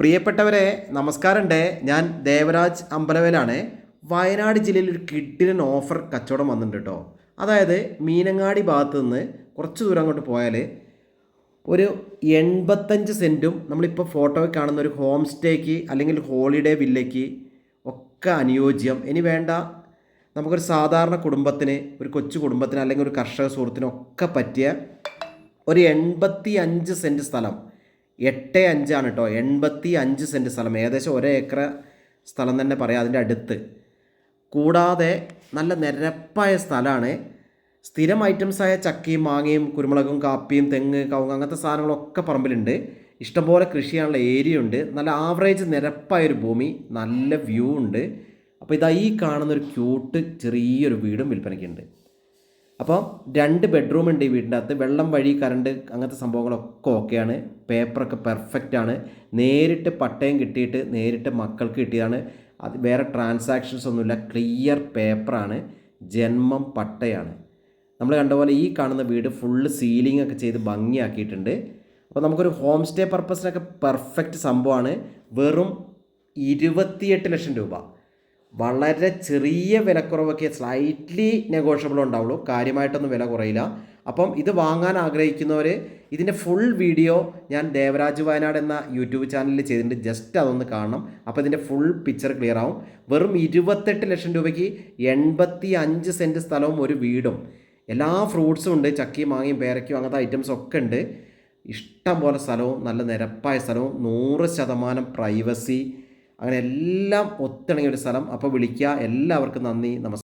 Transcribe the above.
പ്രിയപ്പെട്ടവരെ നമസ്കാരമുണ്ട്. ഞാൻ ദേവരാജ് അമ്പലവേലാണ്. വയനാട് ജില്ലയിൽ ഒരു കിഡിലൻ ഓഫർ കച്ചവടം വന്നിട്ടുണ്ട് കേട്ടോ. അതായത് മീനങ്ങാടി ഭാഗത്ത് നിന്ന് കുറച്ച് ദൂരം അങ്ങോട്ട് പോയാൽ ഒരു എൺപത്തഞ്ച് സെന്റും നമ്മളിപ്പോൾ ഫോട്ടോയിൽ കാണുന്ന ഒരു ഹോം സ്റ്റേക്ക് അല്ലെങ്കിൽ ഹോളിഡേ വില്ലയ്ക്ക് ഒക്കെ അനുയോജ്യം. ഇനി വേണ്ട നമുക്കൊരു സാധാരണ കുടുംബത്തിന് ഒരു കൊച്ചു കുടുംബത്തിന് അല്ലെങ്കിൽ ഒരു കർഷക സുഹൃത്തിനൊക്കെ പറ്റിയ ഒരു എൺപത്തി അഞ്ച് സെന്റ് സ്ഥലം. എട്ട് അഞ്ചാണ് കേട്ടോ എൺപത്തി അഞ്ച് സെന്റ് സ്ഥലം. ഏകദേശം ഒരേ ഏക്കർ സ്ഥലം തന്നെ പറയാം അതിന്റെ അടുത്ത്. കൂടാതെ നല്ല നിരപ്പായ സ്ഥലമാണ്. സ്ഥിരം ഐറ്റംസായ ചക്കയും മാങ്ങയും കുരുമുളകും കാപ്പിയും തെങ്ങ് കവുങ്ങ് അങ്ങനത്തെ സാധനങ്ങളൊക്കെ പറമ്പിലുണ്ട്. ഇഷ്ടംപോലെ കൃഷി ചെയ്യാനുള്ള ഏരിയ ഉണ്ട്. നല്ല ആവറേജ് നിരപ്പായൊരു ഭൂമി നല്ല വ്യൂ ഉണ്ട്. അപ്പോൾ ഇതാ ഈ കാണുന്ന ഒരു ക്യൂട്ട് ചെറിയൊരു വീടും വിൽപ്പനയ്ക്കുണ്ട് അപ്പോൾ രണ്ട് ബെഡ്റൂം ഉണ്ട് ഈ വീടിന്റെ അകത്ത് വെള്ളം വഴി കറണ്ട് അങ്ങനത്തെ സംഭവങ്ങളൊക്കെ ഓക്കെയാണ് പേപ്പറൊക്കെ പെർഫെക്റ്റ് ആണ്. നേരിട്ട് പട്ടയം കിട്ടിയിട്ട് നേരിട്ട് മക്കൾക്ക് കിട്ടിയതാണ്. അത് വേറെ ട്രാൻസാക്ഷൻസ് ഒന്നുമില്ല. ക്ലിയർ പേപ്പറാണ് ജന്മം പട്ടയാണ്. നമ്മൾ കണ്ട പോലെ ഈ കാണുന്ന വീട് ഫുള്ള് സീലിംഗ് ഒക്കെ ചെയ്ത് ഭംഗിയാക്കിയിട്ടുണ്ട്. അപ്പോൾ നമുക്കൊരു ഹോം സ്റ്റേ പർപ്പസിനൊക്കെ പെർഫെക്റ്റ് സംഭവമാണ്. വെറും ഇരുപത്തിയെട്ട് ലക്ഷം രൂപ. വളരെ ചെറിയ വിലക്കുറവൊക്കെ സ്ലൈറ്റ്ലി നെഗോഷ്യബിൾ ഉണ്ടാവുള്ളൂ. കാര്യമായിട്ടൊന്നും വില കുറയില്ല. അപ്പം ഇത് വാങ്ങാൻ ആഗ്രഹിക്കുന്നവർ ഇതിന്റെ ഫുൾ വീഡിയോ ഞാൻ ദേവരാജ് വയനാട് എന്ന യൂട്യൂബ് ചാനലിൽ ചെയ്തിട്ടുണ്ട്. ജസ്റ്റ് അതൊന്ന് കാണണം. അപ്പോൾ ഇതിന്റെ ഫുൾ പിക്ചർ ക്ലിയർ ആവും. വെറും ഇരുപത്തെട്ട് ലക്ഷം രൂപയ്ക്ക് എൺപത്തി അഞ്ച് സെന്റ് സ്ഥലവും ഒരു വീടും. എല്ലാ ഫ്രൂട്ട്സും ഉണ്ട്. ചക്കയും മാങ്ങയും പേരയ്ക്കും അങ്ങനത്തെ ഐറ്റംസ് ഒക്കെ ഉണ്ട്. ഇഷ്ടം പോലെ സ്ഥലവും നല്ല നിരപ്പായ സ്ഥലവും നൂറ് ശതമാനം പ്രൈവസി അങ്ങനെ എല്ലാം ഒത്തിണങ്ങിയ ഒരു സ്ഥലം. അപ്പോൾ വിളിക്കുക. എല്ലാവർക്കും നന്ദി. നമസ്കാരം.